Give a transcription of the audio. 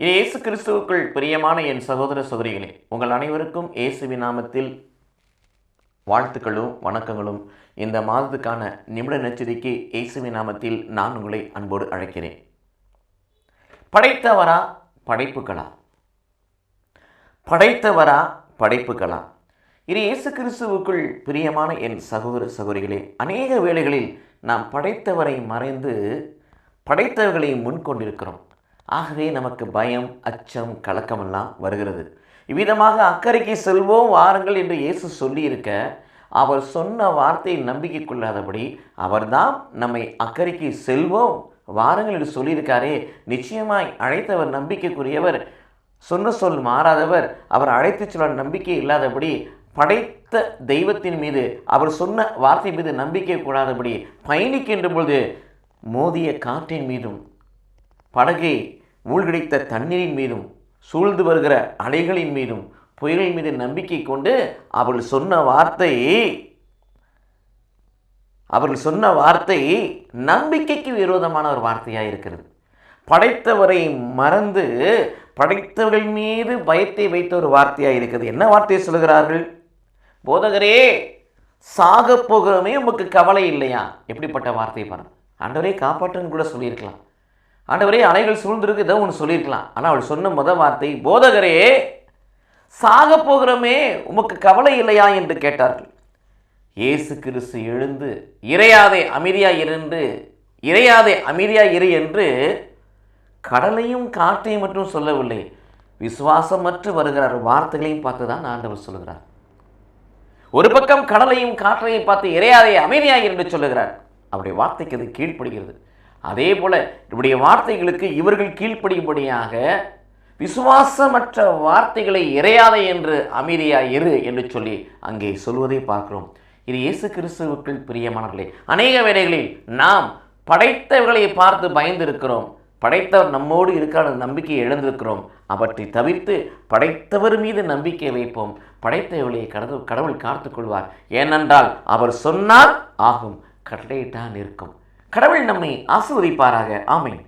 இது இயேசு கிறிஸ்துவுக்குள் பிரியமான என் சகோதர சகோதரிகளே உங்கள் அனைவருக்கும் இயேசுவி நாமத்தில் வாழ்த்துக்களும் வணக்கங்களும். இந்த மாதத்துக்கான நிமிட நச்சரிக்கை இயேசுவி நாமத்தில் நான் உங்களை அன்போடு அழைக்கிறேன். படைத்தவரா படைப்புகளா? படைத்தவரா படைப்புகளா? இது இயேசு கிறிஸ்துவுக்குள் பிரியமான என் சகோதர சகோதரிகளே அநேக வேளைகளில் நாம் படைத்தவரை மறைந்து படைத்தவர்களை முன்கொண்டிருக்கிறோம். ஆகவே நமக்கு பயம் அச்சம் கலக்கமெல்லாம் வருகிறது. இவ்விதமாக அக்கறைக்கு செல்வோம் வாருங்கள் என்று இயேசு சொல்லியிருக்க அவர் சொன்ன வார்த்தையை நம்பிக்கை கொள்ளாதபடி அவர்தான் நம்மை அக்கறைக்கு செல்வோம் வாருங்கள் என்று சொல்லியிருக்காரே. நிச்சயமாய் அழைத்தவர் நம்பிக்கைக்குரியவர் சொன்ன சொல் மாறாதவர் அவர் அழைத்து சொல்ல நம்பிக்கை இல்லாதபடி படைத்த தெய்வத்தின் மீது அவர் சொன்ன வார்த்தை மீது நம்பிக்கை கூடாதபடி பயணிக்கின்ற பொழுது மோதிய காற்றின் மீதும் படகை மூழ்கடித்த தண்ணீரின் மீதும் சூழ்ந்து வருகிற அலைகளின் மீதும் புயலின் மீது நம்பிக்கை கொண்டு அவர்கள் சொன்ன வார்த்தை அவர்கள் சொன்ன வார்த்தை நம்பிக்கைக்கு விரோதமான ஒரு வார்த்தையாக இருக்கிறது. படைத்தவரை மறந்து படைத்தவர்கள் மீது பயத்தை வைத்த ஒரு வார்த்தையாக இருக்கிறது. என்ன வார்த்தையை சொல்கிறார்கள் போதகரே சாக போகிறோமே உமக்கு கவலை இல்லையா? எப்படிப்பட்ட வார்த்தையை பாருங்கள். ஆண்டவரே காப்பாற்றுன்னு கூட சொல்லியிருக்கலாம். ஆண்டவரே அலைகள் சூழ்ந்திருக்கு ஏதோ ஒன்று சொல்லியிருக்கலாம். ஆனால் அவள் சொன்ன முத வார்த்தை போதகரே சாக போகிறோமே உமக்கு கவலை இல்லையா? என்று கேட்டார்கள். இயேசு கிறிஸ்து எழுந்து இறையாதே அமைதியா இருந்து இறையாதே அமைதியா இரு என்று கடலையும் காற்றையும் மட்டும் சொல்லவில்லை விசுவாசமற்று வருகிறார். வார்த்தைகளையும் பார்த்து தான் ஆண்டவர் சொல்லுகிறார். ஒரு பக்கம் கடலையும் காற்றையும் பார்த்து இறையாதே அமைதியாக என்று சொல்லுகிறார். அவருடைய வார்த்தைக்கு அது கீழ்ப்படுகிறது. அதே போல இவருடைய வார்த்தைகளுக்கு இவர்கள் கீழ்ப்படியும்படியாக விசுவாசமற்ற வார்த்தைகளை இறையாதே என்று அமைதியாக இரு என்று சொல்லி அங்கே சொல்வதை பார்க்கிறோம். இது இயேசு கிறிஸ்துவுக்குள் பிரியமானவர்களே அநேக வேளைகளில் நாம் படைத்தவர்களை பார்த்து பயந்திருக்கிறோம். படைத்தவர் நம்மோடு இருக்கான நம்பிக்கையை எழுந்திருக்கிறோம் அவற்றை தவிர்த்து படைத்தவர் மீது நம்பிக்கை வைப்போம். படைத்தவர்களை கடவுள் கடவுள் காத்துக்கொள்வார். ஏனென்றால் அவர் சொன்னால் ஆகும் கட்டளையிட்டான் இருக்கும். கடவுள் நம்மை ஆசிர்வதிப்பாராக. ஆமை